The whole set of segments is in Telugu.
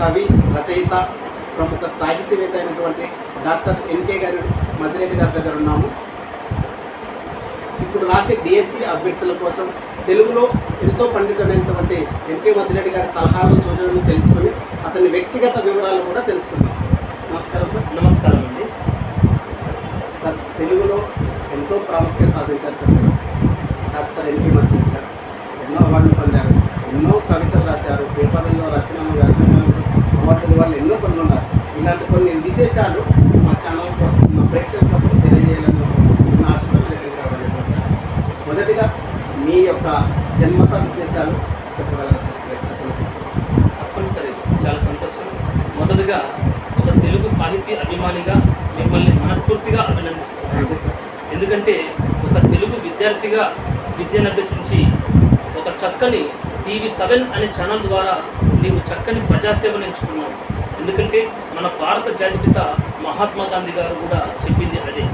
కవి రచయిత ప్రముఖ సాహిత్యవేత్త అయినటువంటి డాక్టర్ ఎన్కే గారి మద్దిరెడ్డి గారి దగ్గర ఉన్నాము. ఇప్పుడు రాసే డిఎస్సి అభ్యర్థుల కోసం తెలుగులో ఎంతో పండితుడైనటువంటి ఎన్కే మద్దిరెడ్డి గారి సలహాలు సూచనలు తెలుసుకొని అతని వ్యక్తిగత వివరాలు కూడా తెలుసుకుందాం. నమస్కారం సార్. నమస్కారం అండి. సార్ తెలుగులో ఎంతో ప్రాముఖ్యత సాధించారు సార్ డాక్టర్ ఎన్టీ మద్దిరెడ్డి గారు. ఎన్నో అవార్డులు పొందారు. ఎన్నో కవితలు రాశారు. పేపర్లలో రచనలు వ్యాసంగాలు అవార్డులు వాళ్ళు ఎన్నో పనులు ఉన్నారు ఇలాంటి విశేషాలు మా ఛానల్ కోసం మా ప్రేక్షకుల కోసం తెలియజేయాలని నా దగ్గరికి రావడం సార్? మొదటిగా మీ యొక్క జన్మత విశేషాలు చెప్పగలరు సార్ ప్రేక్షకులకు తప్పనిసరి. చాలా సంతోషం. మొదటగా ఒక తెలుగు సాహితీ అభిమానిగా మిమ్మల్ని మనస్ఫూర్తిగా అభినందిస్తున్నాను. ఎందుకంటే ఒక తెలుగు విద్యార్థిగా విద్యను అభ్యసించి ఒక చక్కని టీవీ సెవెన్ అనే ఛానల్ ద్వారా నీవు చక్కని ప్రజాసేవను ఎంచుకున్నావు. ఎందుకంటే మన భారత జాతిపిత మహాత్మా గాంధీ గారు కూడా చెప్పింది అదే.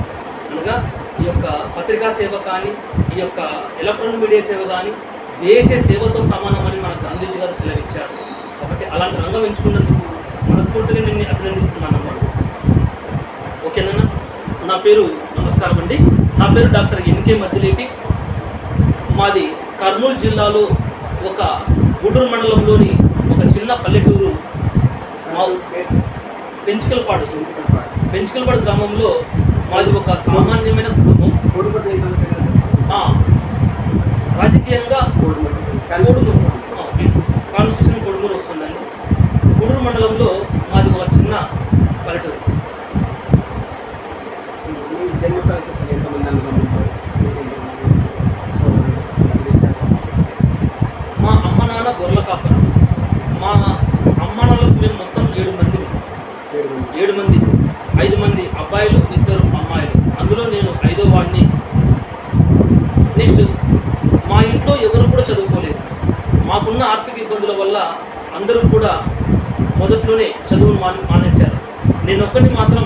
అనగా ఈ యొక్క పత్రికా సేవ కానీ ఈ యొక్క ఎలక్ట్రానిక్ మీడియా సేవ కానీ దేశ సేవతో సమానమని మన గాంధీజీ గారు సెలవిచ్చారు. కాబట్టి అలాంటి రంగం ఎంచుకున్నందుకు మనస్ఫూర్తిగా నిన్ను అభినందిస్తున్నాను అన్నమాట ఓకేనా నా పేరు నమస్కారం అండి. నా పేరు డాక్టర్ ఎన్కే మద్దిలేటి. మాది కర్నూలు జిల్లాలో ఒక గుడూరు మండలంలోని ఒక చిన్న పల్లెటూరు మా పేరు సార్ పెంచుకలపాడు. పెంచుకొని పాడు పెంచుకలపాడు గ్రామంలో మాది ఒక సామాన్యమైన కుటుంబం. రాజకీయంగా కోడిపట్టు కన్స్టిట్యూషన్ కొడుమూరు వస్తుందండి. గూడూరు మండలంలో మాది ఒక చిన్న పల్లెటూరు. మీ జన్మత విశేషాలు ఎంతమంది అన్నదమ్ములు ఉంటారు? సోదరులు, విశేషాలు. మా అమ్మ నాన్న గొర్రెల కాపరు మా అమ్మ నాన్నలకు మేము మొత్తం ఏడు మంది ఏడు మంది. ఐదు మంది అబ్బాయిలు ఇద్దరు అమ్మాయిలు. అందులో నేను ఐదో వాడిని. నెక్స్ట్ మా ఇంట్లో ఎవరు కూడా చదువుకోలేదు. మాకున్న ఆర్థిక ఇబ్బందుల వల్ల అందరూ కూడా మొదట్లోనే చదువును మాని మానేశారు. నేను ఒక్కటి మాత్రం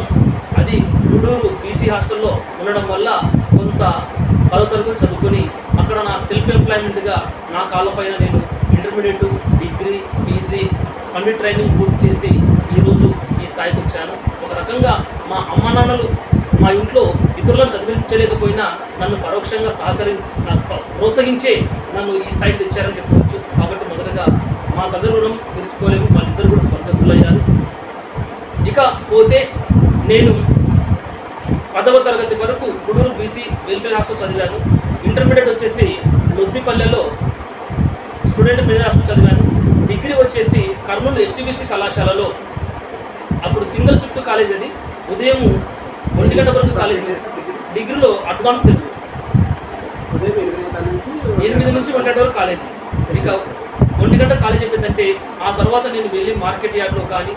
అది గుడూరు బీసీ హాస్టల్లో ఉండడం వల్ల కొంత పదో తరగతి చదువుకొని అక్కడ నా సెల్ఫ్ ఎంప్లాయ్మెంట్గా నా కాళ్ళపైన నేను ఇంటర్మీడియట్ డిగ్రీ పీజీ అన్ని ట్రైనింగ్ పూర్తి చేసి ఈరోజు ఈ స్థాయికి వచ్చాను ఒక రకంగా మా అమ్మ నాన్నలు మా ఇంట్లో ఇతరులను చదివించలేకపోయినా నన్ను పరోక్షంగా సహకరి ప్రోత్సహించే నన్ను ఈ స్థాయికి తెచ్చారని చెప్పవచ్చు కాబట్టి మొదటగా మా తల్లి రుణం తీర్చుకోలేము వాళ్ళిద్దరు కూడా స్వర్గస్థులయ్యారు. ఇక పోతే నేను పదవ తరగతి వరకు గుడూరు బీసీ వెల్ఫేర్ హాస్టల్ చదివాను. ఇంటర్మీడియట్ వచ్చేసి లొద్దిపల్లెలో స్టూడెంట్ మిడిల్ హాస్టల్ చదివాను. డిగ్రీ వచ్చేసి కర్నూలు ఎస్టీబీసీ కళాశాలలో అప్పుడు సింగిల్ షిఫ్ట్ కాలేజ్ అది. ఉదయం ఒంటి గంట వరకు కాలేజ్. డిగ్రీలో అడ్వాన్స్ తెలుగు. ఎనిమిది నుంచి ఒంటి గంట వరకు కాలేజ్. ఇక ఒంటి గంట కాలేజ్ అయిపోయిందంటే ఆ తర్వాత నేను వెళ్ళి మార్కెట్ యార్డ్లో కానీ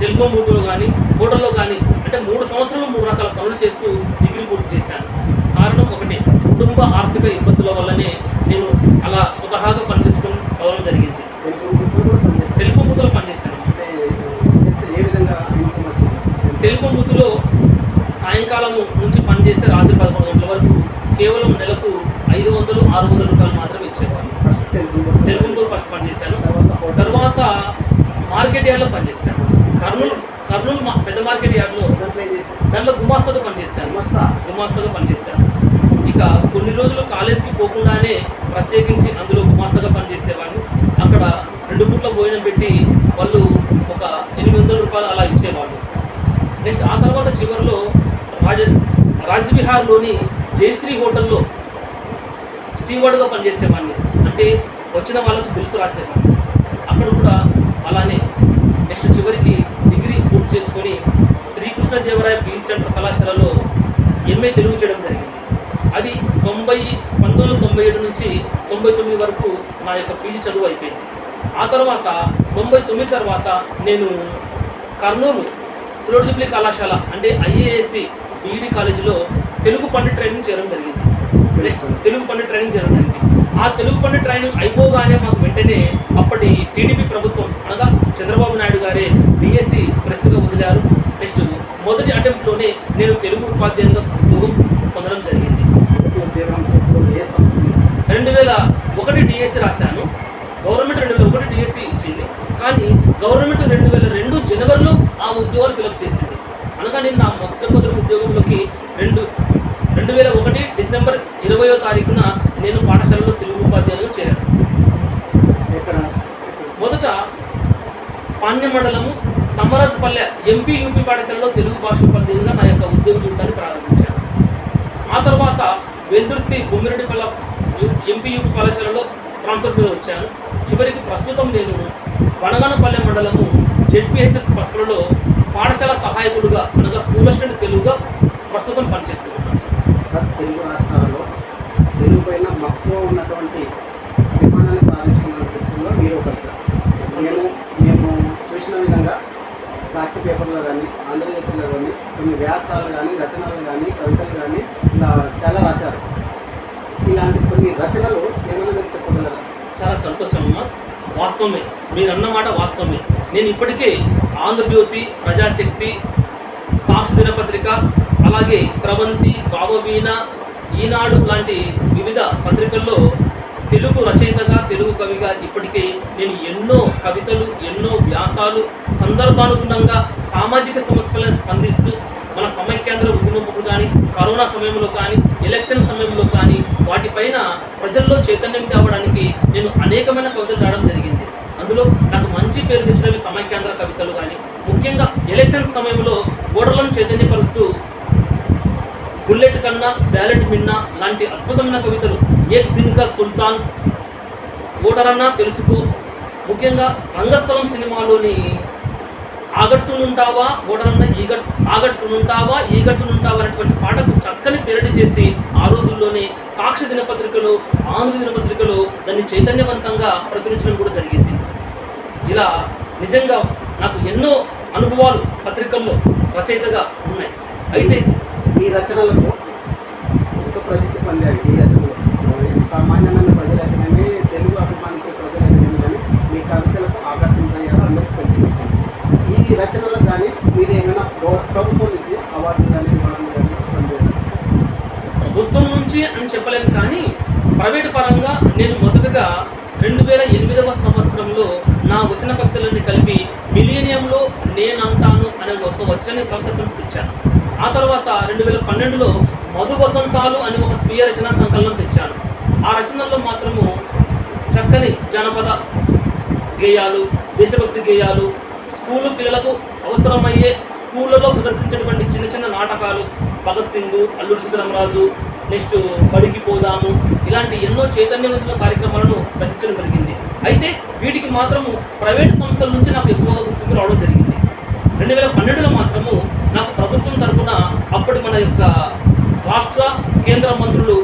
టెలిఫోన్ బూత్లో కానీ హోటల్లో కానీ అంటే మూడు సంవత్సరాలు మూడు రకాల పనులు చేస్తూ డిగ్రీ పూర్తి చేశాను. కారణం ఒకటి కుటుంబ ఆర్థిక ఇబ్బందుల వల్లనే నేను అలా స్వతహాగా పనిచేసుకుని చదవడం జరిగింది. టెలిఫోన్ బూత్లో పనిచేశాను అంటే ఎంత- ఏ విధంగా ఇన్కమ్ వచ్చింది? టెలిఫోన్ బూత్లో సాయంకాలం నుంచి పనిచేస్తే రాత్రి పదకొండు గంటల వరకు కేవలం నెలకు ఐదు వందలు ఆరు వందల రూపాయలు మాత్రమే ఇచ్చేవాళ్ళు. టెలిఫోన్ బూత్ ఫస్ట్ పనిచేశాను. తర్వాత తర్వాత మార్కెట్ యార్డ్లో పనిచేశాను. కర్నూలు కర్నూలు మా- పెద్ద మార్కెట్ యార్డ్లో దాంట్లో గుమాస్తాతో పనిచేశాను. గుమాస్తాతో పనిచేశాను. ఇక కొన్ని రోజులు కాలేజీకి పోకుండానే ప్రత్యేకించి అందులో గుమాస్తాగా పనిచేసేవాడిని. అక్కడ రెండు పూట్ల భోజనం పెట్టి వాళ్ళు ఒక ఎనిమిది వందల రూపాయలు అలా ఇచ్చేవాళ్ళు. నెక్స్ట్ ఆ తర్వాత చివరిలో రాజ రాజ్విహార్లోని జయశ్రీ హోటల్లో స్టీవర్డ్గా పనిచేసేవాడిని. అంటే వచ్చిన వాళ్ళకు బిల్స్ రాసేవాడిని అక్కడ కూడా అలానే నెక్స్ట్ చివరికి డిగ్రీ పూర్తి చేసుకొని శ్రీకృష్ణదేవరాయ బీఎస్ సెంటర్ కళాశాలలో ఎంఏ తెలుగు చేయడం జరిగింది. అది తొంభై పంతొమ్మిది వందల తొంభై ఏడు నుంచి తొంభై తొమ్మిది వరకు నా యొక్క పీజీ చదువు అయిపోయింది. ఆ తర్వాత తొంభై తొమ్మిది తర్వాత నేను కర్నూలు సులోడ్జిబ్లీ కళాశాల అంటే ఐఏఎస్సి బీఈడి కాలేజీలో తెలుగు పండు ట్రైనింగ్ చేయడం జరిగింది. నెక్స్ట్ తెలుగు పండు ట్రైనింగ్ చేయడం జరిగింది. ఆ తెలుగు పండు ట్రైనింగ్ అయిపోగానే మాకు వెంటనే అప్పటి టీడీపీ ప్రభుత్వం అనగా చంద్రబాబు నాయుడు గారే డిఎస్సి ఫ్రెష్గా వదిలారు. నెక్స్ట్ మొదటి అటెంప్ట్లోనే నేను తెలుగు ఉపాధ్యాయులుగా ఉద్యోగం పొందడం జరిగింది. రెండు వేల ఒకటి డిఎస్సి రాశాను. గవర్నమెంట్ రెండు వేల ఒకటి డిఎస్సి ఇచ్చింది. కానీ గవర్నమెంట్ రెండు వేల ఉద్యోగాలు ఫిలప్ చేసింది. అనగా నేను నా మొట్టమొదటి ఉద్యోగంలోకి రెండు రెండు వేల ఒకటి డిసెంబర్ ఇరవయో తారీఖున నేను పాఠశాలలో తెలుగు ఉపాధ్యాయులుగా చేరాను. మొదట పాణ్య మండలము తమ్మరసపల్లె ఎంపీ యూపీ పాఠశాలలో తెలుగు భాష ఉపాధ్యాయులుగా నా యొక్క ఉద్యోగ జీవితాన్ని ప్రారంభించాను. ఆ తర్వాత వెల్దుర్తి బొమ్మిరెడ్డిపల్ల ఎంపీ యూపీ కళాశాలలో ట్రాన్స్ఫర్ మీద వచ్చాను. చివరికి ప్రస్తుతం నేను వనగనపల్లె మండలము జెడ్పిహెచ్ఎస్ బస్సులలో పాఠశాల సహాయకుడుగా అనగా స్కూల్ అసిస్టెంట్ తెలుగుగా ప్రస్తుతం పనిచేస్తున్నాను సార్ తెలుగు రాష్ట్రాలలో తెలుగు పైన మక్కువ ఉన్నటువంటి అభిమానాన్ని సాధించుకున్న వ్యక్తుల్లో మీరు ఒకరు సార్. మేము మేము చూసిన విధంగా సాక్షి పేపర్లో కానీ ఆంధ్రజ్యోతిలో కానీ కొన్ని వ్యాసాలు కానీ రచనలు కానీ కవితలు కానీ ఇలా చాలా రాశారు. ఇలాంటి కొన్ని రచనలు ఏమైనా మీరు చెప్పగలరా? చాలా సంతోషం వాస్తవమే. మీరు అన్నమాట వాస్తవమే. నేను ఇప్పటికే ఆంధ్రజ్యోతి ప్రజాశక్తి సాక్షి దినపత్రిక అలాగే స్రవంతి భావవీణ ఈనాడు లాంటి వివిధ పత్రికల్లో తెలుగు రచయితగా తెలుగు కవిగా ఇప్పటికే నేను ఎన్నో కవితలు ఎన్నో వ్యాసాలు సందర్భానుగుణంగా సామాజిక సమస్యలను స్పందిస్తూ మన సమైక్యాంధ్ర ఉద్యమప్పుడు కానీ కరోనా సమయంలో కానీ ఎలక్షన్ సమయంలో కానీ వాటిపైన ప్రజల్లో చైతన్యం తేవడానికి నేను అనేకమైన కవితలు రాయడం జరిగింది. అందులో నాకు మంచి పేరు తెచ్చినవి సమైక్యాంధ్ర కవితలు కానీ ముఖ్యంగా ఎలక్షన్ సమయంలో ఓటర్లను చైతన్యపరుస్తూ బుల్లెట్ కన్నా బ్యాలెట్ మిన్నా లాంటి అద్భుతమైన కవితలు. ఏక్ దిన్కా సుల్తాన్ ఓటరన్నా తెలుసుకో. ముఖ్యంగా రంగస్థలం సినిమాలోని ఆగట్టునుంటావా? ఓటరన్న ఈగట్టు ఆగట్టునుంటావా? ఈగట్టునుంటావా అనేటువంటి పాటకు చక్కని పెరడి చేసి ఆ రోజుల్లోనే సాక్షి దినపత్రికలో ఆంధ్ర దినపత్రికలో దాన్ని చైతన్యవంతంగా ప్రచురించడం కూడా జరిగింది. ఇలా నిజంగా నాకు ఎన్నో అనుభవాలు పత్రికల్లో రచయితగా ఉన్నాయి. అయితే ఈ రచనలకు ఎంతో ప్రసిద్ధి పొందాయి ఈ రచనలు ప్రజలైతేనేమి తెలుగు అభిమానించే ప్రజలైతేనేమి కానీ మీ కవితలకు ఆకర్షించయ్యారు అందరికీ తెలిసి విషయం ఈ రచనలకు కానీ మీరు ఏమైనా ప్రభుత్వం నుంచి అవార్డు కానీ ప్రభుత్వం నుంచి అని చెప్పలేను కానీ ప్రైవేటు పరంగా నేను మొదటగా రెండు వేల ఎనిమిదవ సంవత్సరంలో నా వచన కవితలన్నీ కలిపి మిలీనియంలో నేనంటాను అనే ఒక వచ్చని కవిత సమర్పించాను ఆ తర్వాత రెండు వేల పన్నెండులో మధు వసంతాలు అనే ఒక స్వీయ రచనా సంకలనం తెచ్చాను. ఆ రచనల్లో మాత్రము చక్కని జానపద గేయాలు దేశభక్తి గేయాలు స్కూలు పిల్లలకు అవసరమయ్యే స్కూళ్ళలో ప్రదర్శించేటువంటి చిన్న చిన్న నాటకాలు భగత్ సింగ్ అల్లూరి సీతారామరాజు నెక్స్ట్ బడికి పోదాము ఇలాంటి ఎన్నో చైతన్యవంతుల కార్యక్రమాలను రచించడం జరిగింది అయితే వీటికి మాత్రము ప్రైవేట్ సంస్థల నుంచి నాకు ఎక్కువగా గుర్తింపు రావడం జరిగింది. రెండు వేల పన్నెండులో మాత్రము నాకు ప్రభుత్వం తరపున అప్పటి మన యొక్క రాష్ట్ర కేంద్ర మంత్రులు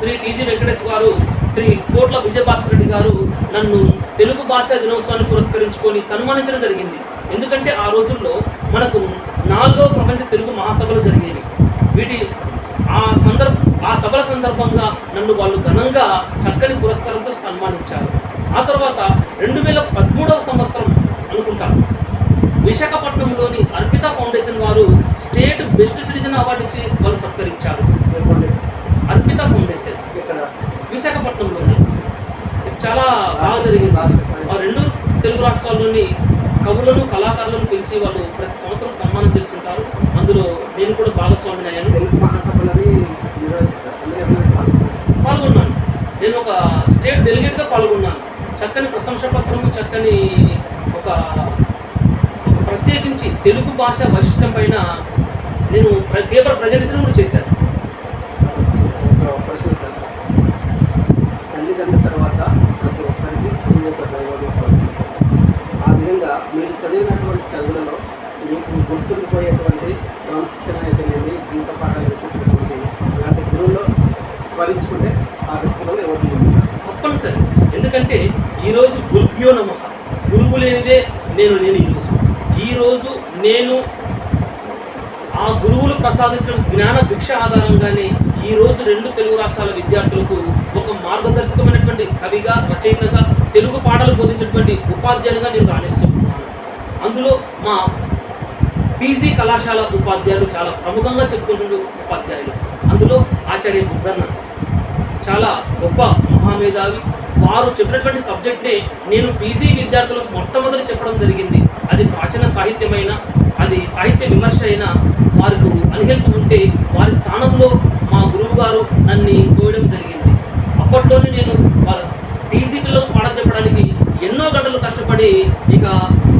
శ్రీ టీజీ వెంకటేష్ గారు శ్రీ కోట్ల విజయభాస్కర్ రెడ్డి గారు నన్ను తెలుగు భాషా దినోత్సవాన్ని పురస్కరించుకొని సన్మానించడం జరిగింది. ఎందుకంటే ఆ రోజుల్లో మనకు నాలుగో ప్రపంచ తెలుగు మహాసభలు జరిగేవి. వీటి ఆ సందర్భ ఆ సభల సందర్భంగా నన్ను వాళ్ళు ఘనంగా చక్కని పురస్కారంతో సన్మానించారు. ఆ తర్వాత రెండు వేల పదమూడవ సంవత్సరం అనుకుంటాను. విశాఖపట్నంలోని అర్పిత ఫౌండేషన్ వారు స్టేట్ బెస్ట్ సిటిజన్ అవార్డు ఇచ్చి వాళ్ళు సత్కరించారు. అర్పిత ఫౌండేషన్. విశాఖపట్నంలోనే చాలా బాగా జరిగింది. ఆ రెండు తెలుగు రాష్ట్రాల్లోని కవులను కళాకారులను పిలిచి వాళ్ళు ప్రతి సంవత్సరం సన్మానం చేస్తుంటారు. అందులో నేను కూడా భాగస్వామిని అయ్యాను. తెలుగు మహాసభలని? పాల్గొన్నాను. నేను ఒక స్టేట్ డెలిగేట్గా పాల్గొన్నాను. చక్కని ప్రశంస పత్రము చక్కని ఒక ప్రత్యేకించి తెలుగు భాష వైశిష్టం పైన నేను ప్ర- పేపర్ ప్రజెంటేషన్ కూడా చేశాను ఒక ప్రశ్న సార్ తల్లిదండ్రుల తర్వాత ప్రతి ఒక్కరికి గురువు ఒక దైవం పరిస్థితి ఆ విధంగా మీరు చదివినటువంటి చదువులలో మీకు గుర్తుండిపోయేటువంటి క్రమశిక్షణ అయితేనేమి జీవిత పాఠాలు చెప్పినటువంటి ఇలాంటి గురువులు స్మరించుకుంటే ఆ వ్యక్తులలో ఎవరు తప్పనిసరి. ఎందుకంటే ఈరోజు గురుభ్యో నమ. గురువు లేనిదే నేను నేను ఈరోజు. ఈరోజు నేను ఆ గురువులు ప్రసాదించిన జ్ఞాన భిక్ష ఆధారంగానే ఈ రోజు రెండు తెలుగు రాష్ట్రాల విద్యార్థులకు ఒక మార్గదర్శకమైనటువంటి కవిగా రచయితగా తెలుగు పాటలు బోధించినటువంటి ఉపాధ్యాయులుగా నేను రాణిస్తున్నాను. అందులో మా పీజీ కళాశాల ఉపాధ్యాయులు చాలా ప్రముఖంగా చెప్పుకుంటున్న ఉపాధ్యాయులు. అందులో ఆచార్య బుద్ధన్న చాలా గొప్ప మహామేధావి. వారు చెప్పినటువంటి సబ్జెక్ట్నే నేను పీజీ విద్యార్థులకు మొట్టమొదటి చెప్పడం జరిగింది. అది ప్రాచీన సాహిత్యమైన అది సాహిత్య విమర్శ అయినా వారికి అనిహెల్త్ ఉంటే వారి స్థానంలో మా గురువు గారు నన్ను కోయడం జరిగింది. అప్పట్లోనే నేను వాళ్ళ పీజీ పిల్లలకు పాఠం చెప్పడానికి ఎన్నో గంటలు కష్టపడి ఇక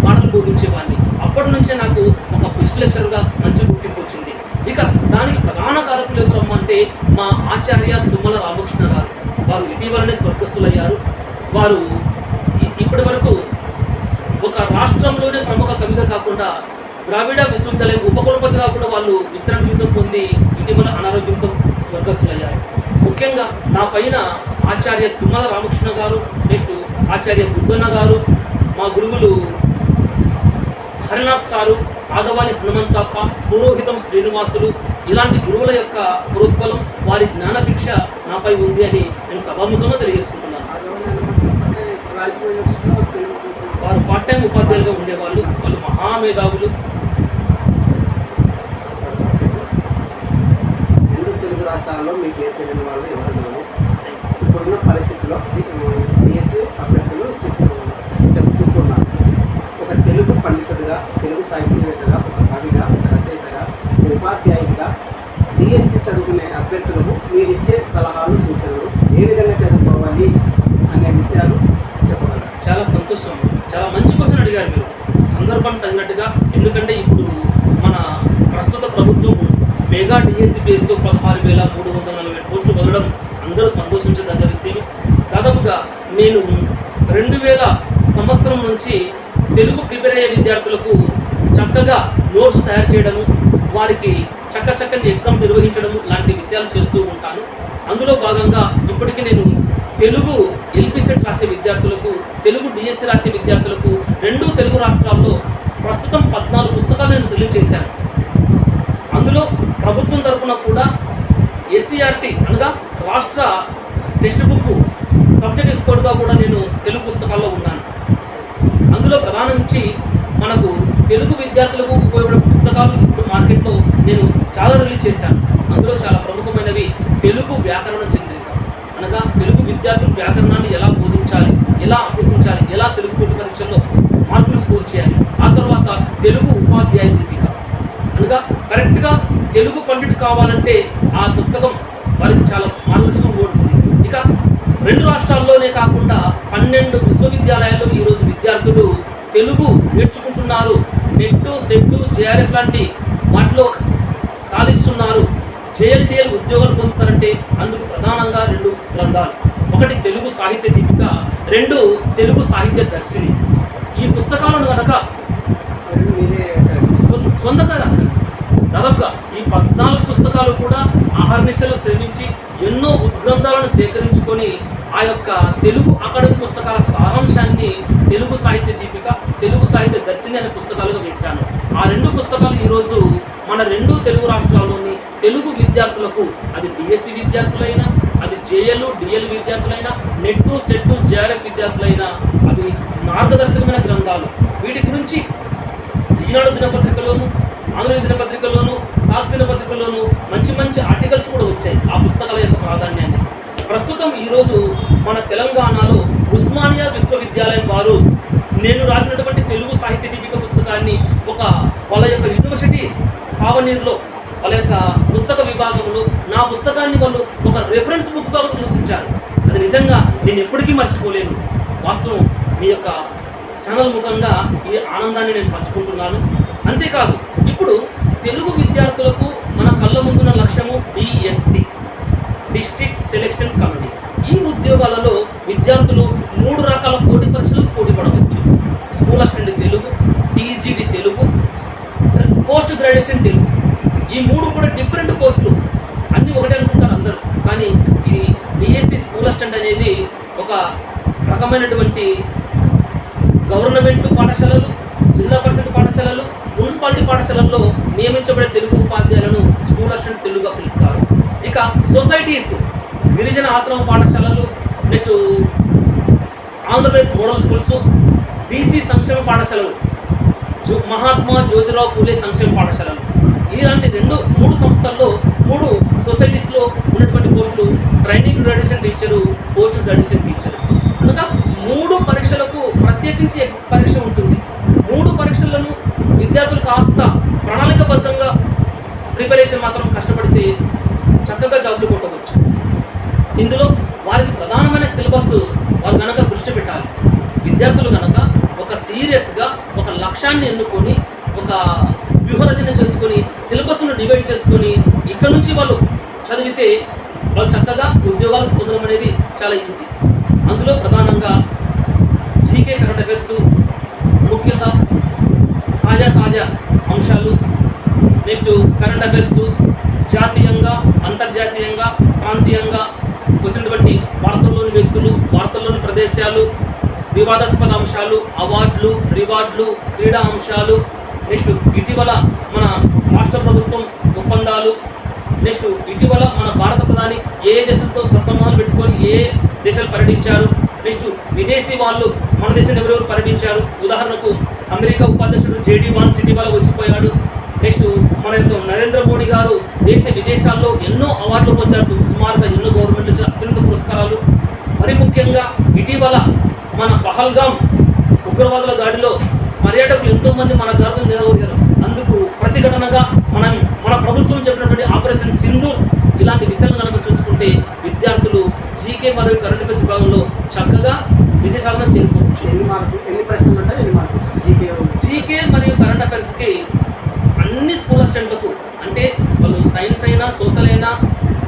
పాటలు బోధించేవాడిని. అప్పటి నుంచే నాకు ఒక బెస్ట్ లెక్చర్గా మంచి గుర్తింపు వచ్చింది. ఇక దానికి ప్రధాన కారకులు ఎవరు అంటే మా ఆచార్య తుమ్మల రామకృష్ణ గారు. వారు ఇటీవలనే స్వర్గస్థులయ్యారు. వారు ఇప్పటి వరకు ఒక రాష్ట్రంలోనే ప్రముఖ కవిగా కాకుండా ద్రావిడ విశ్వవిద్యాలయం ఉపకులపతిగా కూడా వాళ్ళు విశ్రాంతి జీవితం పొంది ఇటీవల అనారోగ్యంతో స్వర్గస్థులయ్యారు. ముఖ్యంగా నా పైన ఆచార్య తుమ్మల రామకృష్ణ గారు నెక్స్ట్ ఆచార్య బుద్ధన్న గారు మా గురువులు హరినాథ్ సారు ఆదవాని హనుమంతప్ప పురోహితం శ్రీనివాసులు ఇలాంటి గురువుల యొక్క ప్రోద్బలం వారి జ్ఞానభిక్ష నాపై ఉంది అని నేను సభాముఖంగా తెలియజేసుకుంటున్నాను. వారు పార్ట్ టైం ఉపాధ్యాయులుగా ఉండేవాళ్ళు వాళ్ళు మహామేధావులు. తెలుగు రాష్ట్రాలలో మీకు ఏ తెలియని వాళ్ళు ఎవరున్నారు ఇప్పుడున్న పరిస్థితిలో డిఎస్సి అభ్యర్థులు చెప్పుకుంటున్నారు ఒక తెలుగు పండితుడిగా తెలుగు సాహిత్యవేత్తగా ఒక కవిగా ఒక రచయితగా ఒక ఉపాధ్యాయుడిగా డిఎస్సి చదువుకునే అభ్యర్థులకు మీరు ఇచ్చే సలహాలు సూచనలు ఏ విధంగా చదువుకోవాలి అనే విషయాలు చెప్పగలరు చాలా సంతోషం చాలా మంచి క్వశ్చన్ అడిగారు మీరు సందర్భం తగినట్టుగా ఎందుకంటే ఇప్పుడు మన ప్రస్తుత ప్రభుత్వం మెగా డిఎస్సి పేరుతో పదహారు వేల మూడు వందల నలభై పోస్టులు వదలడం అందరూ సంతోషించదగ్గ విషయం దాదాపుగా నేను రెండు వేల సంవత్సరం నుంచి తెలుగు ప్రిపేర్ అయ్యే విద్యార్థులకు చక్కగా నోట్స్ తయారు చేయడము వారికి చక్క చక్కని ఎగ్జామ్ నిర్వహించడము లాంటి విషయాలు చేస్తూ ఉంటాను. అందులో భాగంగా ఇప్పటికీ నేను తెలుగు ఎల్పిసెట్ రాసే విద్యార్థులకు తెలుగు డిఎస్సి రాసే విద్యార్థులకు రెండు తెలుగు రాష్ట్రాల్లో ప్రస్తుతం పద్నాలుగు పుస్తకాలు నేను రిలీజ్ చేశాను. అందులో ప్రభుత్వం తరపున కూడా ఎస్సీఆర్టీ అనగా రాష్ట్ర టెక్స్ట్ బుక్ సబ్జెక్ట్ స్కోర్గా కూడా నేను తెలుగు పుస్తకాల్లో ఉన్నాను. అందులో ప్రధానించి మనకు తెలుగు విద్యార్థులకు ఉపయోగపడే పుస్తకాలు ఇప్పుడు మార్కెట్లో నేను చాలా రిలీజ్ చేశాను. అందులో చాలా ప్రముఖమైనవి తెలుగు వ్యాకరణ చెందిన అనగా తెలుగు విద్యార్థులు వ్యాకరణాన్ని ఎలా బోధించాలి ఎలా అభ్యసించాలి ఎలా తెలుగు పోటీ పరీక్షల్లో మార్కులు స్కోర్ చేయాలి ఆ తర్వాత తెలుగు ఉపాధ్యాయ దీపిక. అనగా కరెక్ట్గా తెలుగు పండిట్ కావాలంటే ఆ పుస్తకం వారికి చాలా మార్గదర్శకం కోరుతుంది ఇక రెండు రాష్ట్రాల్లోనే కాకుండా పన్నెండు విశ్వవిద్యాలయాల్లో ఈరోజు విద్యార్థులు తెలుగు నేర్చుకుంటున్నారు. నెట్ సెట్ జేఆర్ఎఫ్ లాంటి వాటిలో సాధిస్తున్నారు. జేఎల్టీఎల్ ఉద్యోగాలు పొందుతారంటే అందుకు ప్రధానంగా రెండు గ్రంథాలు ఒకటి తెలుగు సాహిత్య దీపిక రెండు తెలుగు సాహిత్య దర్శిని. ఈ పుస్తకాలను కనుక స్వంతంగా రాశాను దాదాపుగా ఈ పద్నాలుగు పుస్తకాలు కూడా ఆహర్నిశలు శ్రమించి ఎన్నో ఉద్గ్రంథాలను సేకరించుకొని ఆ యొక్క తెలుగు అకాడమీ పుస్తకాల సారాంశాన్ని తెలుగు సాహిత్య దీపిక తెలుగు సాహిత్య దర్శిని అనే పుస్తకాలుగా వేశాను. ఆ రెండు పుస్తకాలు ఈరోజు మన రెండు తెలుగు రాష్ట్రాల్లోని తెలుగు విద్యార్థులకు అది డిఎస్సి విద్యార్థులైనా అది జేఎల్ డిఎల్ విద్యార్థులైనా నెట్ సెట్ జేఆర్ఎఫ్ విద్యార్థులైనా అవి మార్గదర్శకమైన గ్రంథాలు. వీటి గురించి ఈనాడు దినపత్రికలోను ఆంధ్ర దినపత్రికల్లోనూ సాక్షి దినపత్రికలోను మంచి మంచి ఆర్టికల్స్ కూడా వచ్చాయి ఆ పుస్తకాల యొక్క ప్రాధాన్యాన్ని. ప్రస్తుతం ఈరోజు మన తెలంగాణలో ఉస్మానియా విశ్వవిద్యాలయం వారు నేను రాసినటువంటి తెలుగు సాహిత్య దీపిక పుస్తకాన్ని ఒక వాళ్ళ యొక్క యూనివర్సిటీ సావనీరులో వాళ్ళ యొక్క పుస్తక విభాగంలో నా పుస్తకాన్ని వాళ్ళు ఒక రెఫరెన్స్ బుక్గా కూడా సూచించారు అది నిజంగా నేను ఎప్పటికీ మర్చిపోలేను. వాస్తవం మీ యొక్క ఛానల్ ముఖంగా ఈ ఆనందాన్ని నేను పంచుకుంటున్నాను. అంతేకాదు ఇప్పుడు తెలుగు విద్యార్థులకు మన కళ్ళ ముందున్న లక్ష్యము ఈ డిస్ట్రిక్ట్ సెలెక్షన్ కమిటీ ఈ ఉద్యోగాలలో విద్యార్థులు మూడు రకాల పోటీ పరీక్షలకు పోటీ పడవచ్చు school assistant Telugu TGT Telugu post graduation Telugu ఈ మూడు కూడా డిఫరెంట్ పోస్టులు అన్నీ ఒకటే అనుకుంటారు అందరూ కానీ ఇది డిఎస్సి స్కూల్ అసిస్టెంట్ అనేది ఒక రకమైనటువంటి గవర్నమెంట్ పాఠశాలలు జిల్లా పరిషత్ పాఠశాలలు మున్సిపాలిటీ పాఠశాలల్లో నియమించబడే తెలుగు ఉపాధ్యాయులను స్కూల్ అసిస్టెంట్ తెలుగుగా పిలుస్తారు ఇక సొసైటీస్ గిరిజన ఆశ్రమ పాఠశాలలు next Andhra Pradesh model schools BC సంక్షేమ పాఠశాలలు జో మహాత్మా జ్యోతిరావు పూలే సంక్షేమ పాఠశాలలు. ఇలాంటి రెండు మూడు సంస్థల్లో మూడు సొసైటీస్లో ఉన్నటువంటి పోస్టులు training graduation teacher post graduation teacher. అనగా మూడు పరీక్షలకు ప్రత్యేకించి ఎక్స్ పరీక్ష ఉంటుంది మూడు పరీక్షలను విద్యార్థులు కాస్త ప్రణాళికబద్ధంగా ప్రిపేర్ అయితే మాత్రం కష్టపడితే చక్కగా జాబులు కొట్టవచ్చు ఇందులో వారికి ప్రధానమైన సిలబస్ వారు గనక దృష్టి పెట్టాలి విద్యార్థులు కనుక ఒక సీరియస్గా ఒక లక్ష్యాన్ని ఎన్నుకొని ఒక వ్యూహరచన చేసుకొని సిలబస్ను డివైడ్ చేసుకొని ఇక్కడ నుంచి వాళ్ళు చదివితే వాళ్ళు చక్కగా ఉద్యోగాలు పొందడం అనేది చాలా ఈజీ. అందులో ప్రధానంగా జీకే కరెంట్ అఫైర్స్ ముఖ్యంగా తాజా తాజా అంశాలు. నెక్స్ట్ కరెంట్ అఫైర్స్ జాతీయంగా అంతర్జాతీయంగా ప్రాంతీయంగా వచ్చినటువంటి వార్తల్లోని వ్యక్తులు వార్తల్లోని ప్రదేశాలు వివాదాస్పద అంశాలు అవార్డులు రివార్డులు క్రీడా అంశాలు. నెక్స్ట్ ఇటీవల మన రాష్ట్ర ప్రభుత్వం ఒప్పందాలు. నెక్స్ట్ ఇటీవల మన భారత ప్రధాని ఏ దేశంతో సత్సంబంధాలు పెట్టుకొని ఏ దేశాలు పర్యటించారు? నెక్స్ట్ విదేశీ వాళ్ళు మన దేశం ఎవరెవరు పర్యటించారు? ఉదాహరణకు అమెరికా ఉపాధ్యక్షుడు జేడీ వన్ సిటీ వల్ల వచ్చిపోయాడు. నెక్స్ట్ మన యొక్క నరేంద్ర మోడీ గారు దేశ విదేశాల్లో ఎన్నో అవార్డులు పొందాడు సుమారుగా ఎన్నో గవర్నమెంట్ అత్యంత అత్యున్నత పురస్కారాలు. మరి ముఖ్యంగా ఇటీవల మన పహల్గామ్ ఉగ్రవాదుల దాడిలో పర్యాటకులు ఎంతో మంది మన భారతం నిలవగలిగారు అందుకు ప్రతిఘటనగా మనం మన ప్రభుత్వం చెప్పినటువంటి ఆపరేషన్ సింధూర్ ఇలాంటి విషయాలు కనుక చూసుకుంటే విద్యార్థులు జీకే మరియు కరెంట్ అఫైర్స్ విభాగంలో చక్కగా విజయ సాధన చేరుకోవచ్చు. ఎన్ని మార్కులు ఎన్ని ప్రశ్నలు ఉంటాయి ఎన్ని మార్కులు జీకే జీకే మరియు కరెంట్ అఫైర్స్కి అన్ని స్కూల్ అసిస్టెంట్లకు అంటే వాళ్ళు సైన్స్ అయినా సోషల్ అయినా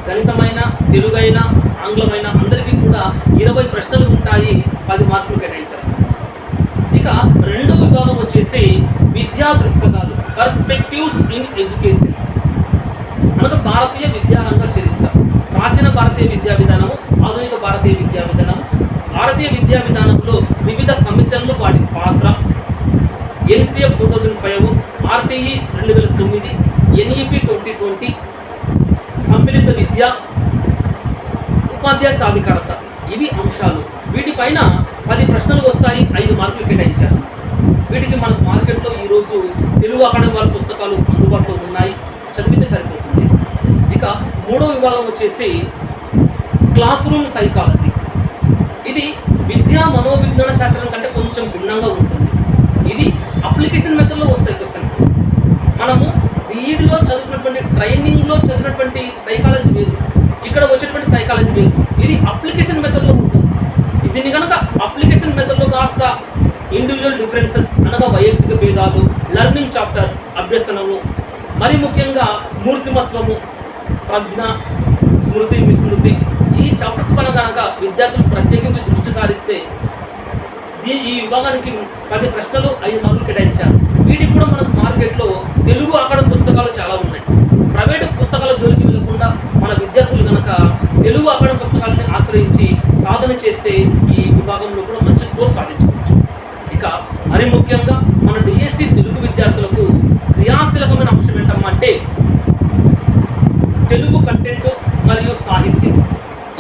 గణితమైన తెలుగు అయినా ఆంగ్లమైనా అందరికీ కూడా ఇరవై ప్రశ్నలు ఉంటాయి పది మార్కులు కేటాయించారు. ఇక రెండో విభాగం వచ్చేసి విద్యా దృక్పథాలు పర్స్పెక్టివ్స్ ఇన్ ఎడ్యుకేషన్ మనకు భారతీయ విద్యారంగ చరిత్ర ప్రాచీన భారతీయ విద్యా విధానము ఆధునిక భారతీయ విద్యా విధానము. భారతీయ విద్యా విధానంలో వివిధ కమిషన్లు వాటి పాత్ర. NCF two thousand five RTE రెండు వేల తొమ్మిది ఎన్ఈపి ట్వంటీ ట్వంటీ. సమ్మిళిత విద్య ఉపాధ్యాయ సాధికారత. ఇవి అంశాలు. వీటిపైన పది ప్రశ్నలు వస్తాయి ఐదు మార్కులు కేటాయించారు. వీటికి మనకు మార్కెట్లో ఈరోజు తెలుగు అకాడమీ వారి పుస్తకాలు అందుబాటులో ఉన్నాయి. చదివితే సరిపోతుంది. ఇక మూడో విభాగం వచ్చేసి క్లాస్ రూమ్ సైకాలజీ. ఇది విద్యా మనోవిజ్ఞాన శాస్త్రం కంటే కొంచెం భిన్నంగా ఉంటుంది. ఇది అప్లికేషన్ మెథడ్లో వస్తాయి క్వశ్చన్స్. మనము బీఈడిలో చదివినటువంటి ట్రైనింగ్లో చదివినటువంటి సైకాలజీ వేరు. ఇక్కడ వచ్చేటువంటి సైకాలజీ వేరు. ఇది అప్లికేషన్ మెథడ్లో ఉంటుంది. దీన్ని కనుక అప్లికేషన్ మెథడ్లో కాస్త ఇండివిజువల్ డిఫరెన్సెస్ అనగా వైయక్తిక భేదాలు లెర్నింగ్ చాప్టర్ అభ్యసనము మరి ముఖ్యంగా మూర్తిమత్వము ప్రజ్ఞ స్మృతి విస్మృతి ఈ చాప్టర్స్ పైన కనుక విద్యార్థులు ప్రత్యేకించి దృష్టి సారిస్తే ఈ ఈ విభాగానికి పది ప్రశ్నలు ఐదు మార్కులు కేటాయించారు. వీటికి కూడా మనకు మార్కెట్లో తెలుగు అక్కడ పుస్తకాలు చాలా ఉన్నాయి. ప్రైవేటు పుస్తకాల జోలికి వెళ్ళకుండా మన విద్యార్థులు కనుక తెలుగు అకాడమీ పుస్తకాలని ఆశ్రయించి సాధన చేస్తే ఈ విభాగంలో కూడా మంచి స్కోర్ సాధించవచ్చు. ఇక మరి ముఖ్యంగా మన డిఎస్సి తెలుగు విద్యార్థులకు క్రియాశీలకమైన అంశం ఏంటమ్మా అంటే తెలుగు కంటెంట్ మరియు సాహిత్యం.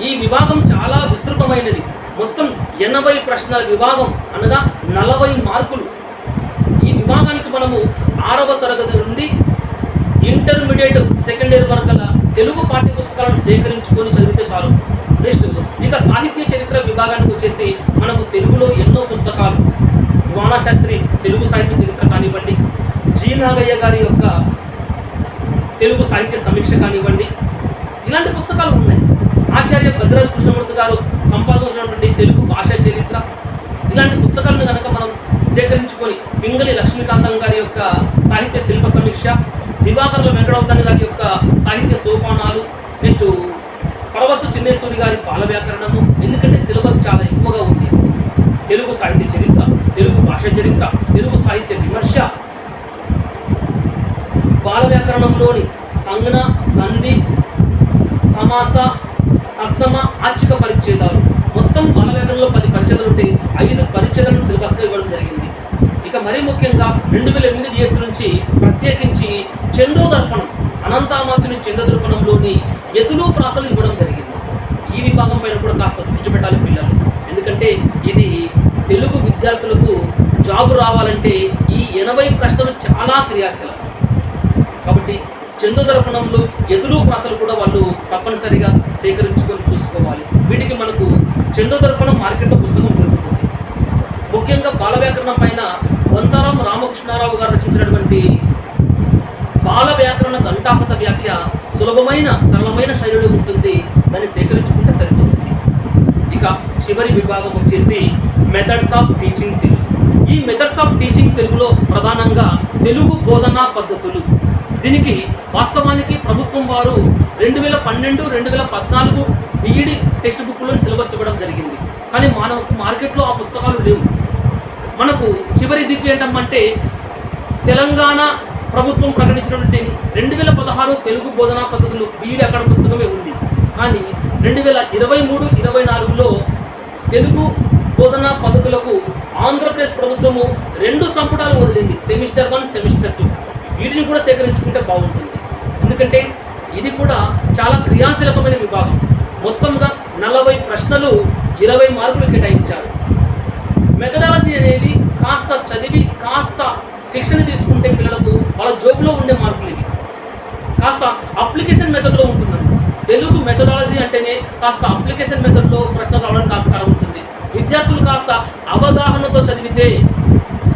ఈ విభాగం చాలా విస్తృతమైనది. మొత్తం ఎనభై ప్రశ్నల విభాగం అనగా నలభై మార్కులు. ఈ విభాగానికి మనము ఆరవ తరగతి నుండి ఇంటర్మీడియట్ సెకండ్ ఇయర్ వరకు తెలుగు పాఠ్య పుస్తకాలను సేకరించుకొని చదివితే చాలు. నెక్స్ట్ ఇక సాహిత్య చరిత్ర విభాగానికి వచ్చేసి మనకు తెలుగులో ఎన్నో పుస్తకాలు. శాస్త్రి తెలుగు సాహిత్య చరిత్ర కానివ్వండి జీ నాగయ్య గారి యొక్క తెలుగు సాహిత్య సమీక్ష కానివ్వండి ఇలాంటి పుస్తకాలు ఉన్నాయి. ఆచార్య భద్రాజ్ కృష్ణమూర్తి గారు సంపాదించినటువంటి తెలుగు భాషా చరిత్ర. ఇలాంటి పుస్తకాలను కనుక మనం సేకరించుకొని పింగళి లక్ష్మీకాంతం గారి యొక్క సాహిత్య శిల్ప సమీక్ష దివాకర్ల వెంకటవర్ధన్ గారి యొక్క సాహిత్య సోపానాలు నెక్స్ట్ పరవస్తు చిన్నేశ్వరి గారి బాల వ్యాకరణము ఎందుకంటే సిలబస్ చాలా ఎక్కువగా ఉంది. తెలుగు సాహిత్య చరిత్ర తెలుగు భాష చరిత్ర తెలుగు సాహిత్య విమర్శ. బాల వ్యాకరణంలోని సంజ్ఞ సంధి సమాస తత్సమ ఆర్చిక పరిచ్ఛేదాలు. మొత్తం బాల పది పరిచ్ఛేదాలు ఉంటే ఐదు పరిచ్ఛేదాలను సిలబస్గా ఇవ్వడం జరిగింది. ఇక మరీ ముఖ్యంగా రెండు వేల ఎనిమిది డిఎస్ నుంచి ప్రత్యేకించి చందో దర్పణం అనంతామాతుని చందో దర్పణంలోని ఎతులు ప్రాసలు ఇవ్వడం జరిగింది. ఈ విభాగం పైన కూడా కాస్త దృష్టి పెట్టాలి పిల్లలు. ఎందుకంటే ఇది తెలుగు విద్యార్థులకు జాబ్ రావాలంటే ఈ ఎనభై ప్రశ్నలు చాలా క్రియాశీలం. కాబట్టి చందు దర్పణంలో ఎదురు ప్రాసలు కూడా వాళ్ళు తప్పనిసరిగా సేకరించుకొని చూసుకోవాలి. వీటికి మనకు చంద్రదర్పణం మార్కెట్లో పుస్తకం దొరుకుతుంది. ముఖ్యంగా బాల వ్యాకరణం పైన వంతారాం రామకృష్ణారావు గారు రచించినటువంటి బాల వ్యాకరణ ఘంటాపత వ్యాఖ్య సులభమైన సరళమైన శైలిలో ఉంటుంది. దాన్ని సేకరించుకుంటే సరిపోతుంది. ఇక చివరి విభాగం వచ్చేసి మెథడ్స్ ఆఫ్ టీచింగ్ తెలుగు. ఈ మెథడ్స్ ఆఫ్ టీచింగ్ తెలుగులో ప్రధానంగా తెలుగు బోధనా పద్ధతులు దీనికి వాస్తవానికి ప్రభుత్వం వారు రెండు వేల పన్నెండు రెండు వేల పద్నాలుగు బీఈడి టెక్స్ట్ బుక్లో సిలబస్ ఇవ్వడం జరిగింది. కానీ మన మార్కెట్లో ఆ పుస్తకాలు లేవు. మనకు చివరి దిక్కు ఏంటంటే తెలంగాణ ప్రభుత్వం ప్రకటించినటువంటి రెండు వేల పదహారు తెలుగు బోధనా పద్ధతులు బీఈడి అక్కడ పుస్తకమే ఉంది. కానీ రెండు వేల ఇరవై మూడు ఇరవై నాలుగులో తెలుగు బోధనా పద్ధతులకు ఆంధ్రప్రదేశ్ ప్రభుత్వము రెండు సంపుటాలు వదిలింది. Semester one semester two. వీటిని కూడా సేకరించుకుంటే బాగుంటుంది. ఎందుకంటే ఇది కూడా చాలా క్రియాశీలకమైన విభాగం. మొత్తంగా నలభై ప్రశ్నలు ఇరవై మార్కులు కేటాయించారు. మెథడాలజీ అనేది కాస్త చదివి కాస్త శిక్షణ తీసుకుంటే పిల్లలకు వాళ్ళ జోబులో ఉండే మార్కులు ఇవి. కాస్త అప్లికేషన్ మెథడ్లో ఉంటుందండి. తెలుగు మెథడాలజీ అంటేనే కాస్త అప్లికేషన్ మెథడ్లో ప్రశ్నలు రావడానికి ఆస్కారం ఉంటుంది. విద్యార్థులు కాస్త అవగాహనతో చదివితే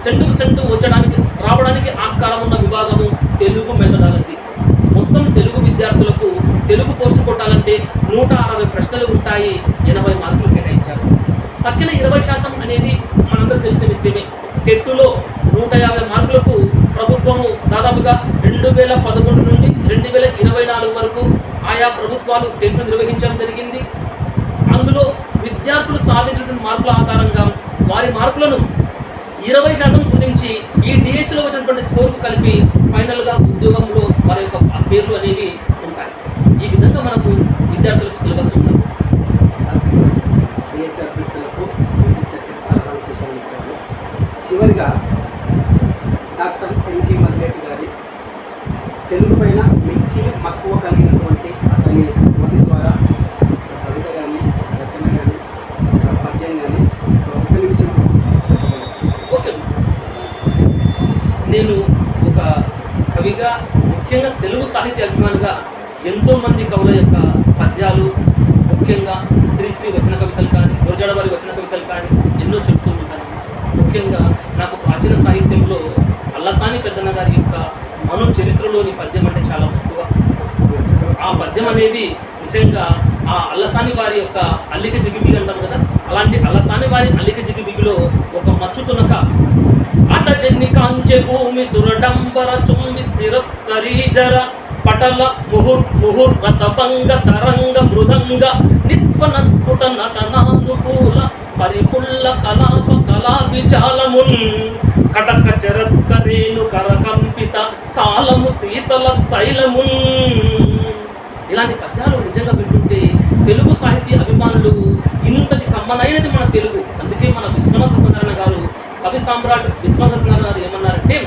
సెంటుకు సెంటు వచ్చడానికి రావడానికి ఆస్కారం ఉన్న విభాగము తెలుగు మెథడాలజీ మొత్తం తెలుగు విద్యార్థులకు తెలుగు పోస్టు కొట్టాలంటే నూట అరవై ప్రశ్నలు ఉంటాయి ఎనభై మార్కులు కేటాయించారు. తక్కిన ఇరవై శాతం అనేది మనందరూ తెలిసిన విషయమే. టెట్టులో నూట యాభై మార్కులకు ప్రభుత్వము దాదాపుగా రెండు వేల పదకొండు నుండి రెండు వేల ఇరవై నాలుగు వరకు ఆయా ప్రభుత్వాలు టెట్టు నిర్వహించడం జరిగింది. అందులో విద్యార్థులు సాధించినటువంటి మార్కుల ఆధారంగా వారి మార్కులను ఇరవై శాతం కుదించి ఈ డిఎస్సిలో వచ్చినటువంటి స్కోర్కు కలిపి ఫైనల్గా ఉద్యోగంలో వారి యొక్క పేర్లు అనేవి ఉంటాయి. ఈ విధంగా మనకు విద్యార్థులకు సిలబస్ ఉంటుంది. డిఎస్సీ అభ్యర్థులకు మంచి చక్కటి సలహాలు సూచనలు ఇచ్చారు. చివరిగా డాక్టర్ ఎన్టీ మద్రేటి గారి తెలుగు పైన మిక్కిలి మక్కువ కలిగినటువంటి అతని నోటి ద్వారా ఒక కవిత కానీ రచన కానీ ఒక పద్యం కానీ ఒక నిమిషం చెప్పగలరు ఓకే నేను ఒక కవిగా ముఖ్యంగా తెలుగు సాహిత్య అభిమానిగా ఎంతోమంది కవుల యొక్క పద్యాలు ముఖ్యంగా శ్రీశ్రీ వచన కవితలు కానీ గురజాడ వారి వచన కవితలు కానీ ఎన్నో చెప్తూ ఉంటాను. ముఖ్యంగా నాకు ప్రాచీన సాహిత్యంలో అల్లసాని పెద్దన్న గారి యొక్క మను చరిత్రలోని పద్యం అంటే చాలా ముఖ్యంగా ఆ పద్యం అనేది నిజంగా ఆ అల్లసాని వారి యొక్క అల్లిక జిగిబిగి అంటాం కదా అలాంటి అల్లసాని వారి అల్లిక జిగిబిగిలో ఒక మచ్చుతునక అట జన్ని కాంచె భూమి సురడంబర చుంబి శిరస్సరీజర పటల ముహుర్ ముహుర్ రథభంగ తరంగ మృదంగ నిస్వన స్ఫుట నటనానుకూల పరిపుల్ల కలాప కళా విజాలమున్ కటక చరత్కరేణు కరకంపిత సాలము శీతల శైలమున్ ఇలాంటి పద్యాలు నిజంగా వింటుంటే తెలుగు సాహితీ అభిమానులు ఇంతటి కమ్మనైనది మన తెలుగు. అందుకే మన విశ్వనాథ కవి సామ్రాట్ విశ్వనాథ గారు ఏమన్నారంటే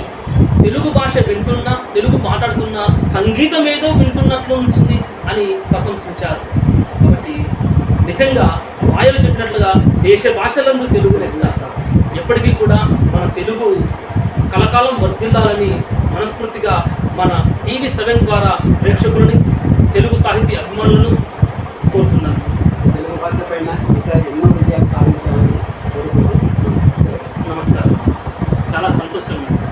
తెలుగు భాష వింటున్నా తెలుగు మాట్లాడుతున్నా సంగీతం ఏదో వింటున్నట్లు ఉంటుంది అని ప్రశంసించారు. కాబట్టి నిజంగా వాయులు చెప్పినట్లుగా దేశ భాషలందు తెలుగు లెస్స. ఎప్పటికీ కూడా మన తెలుగు కలకాలం వర్ధిల్లాలని మనస్ఫూర్తిగా మన టీవీ సెవెన్ ద్వారా ప్రేక్షకులని తెలుగు సాహితీ అభిమానులను కోరుతున్నాను. சொல்லுங்கள்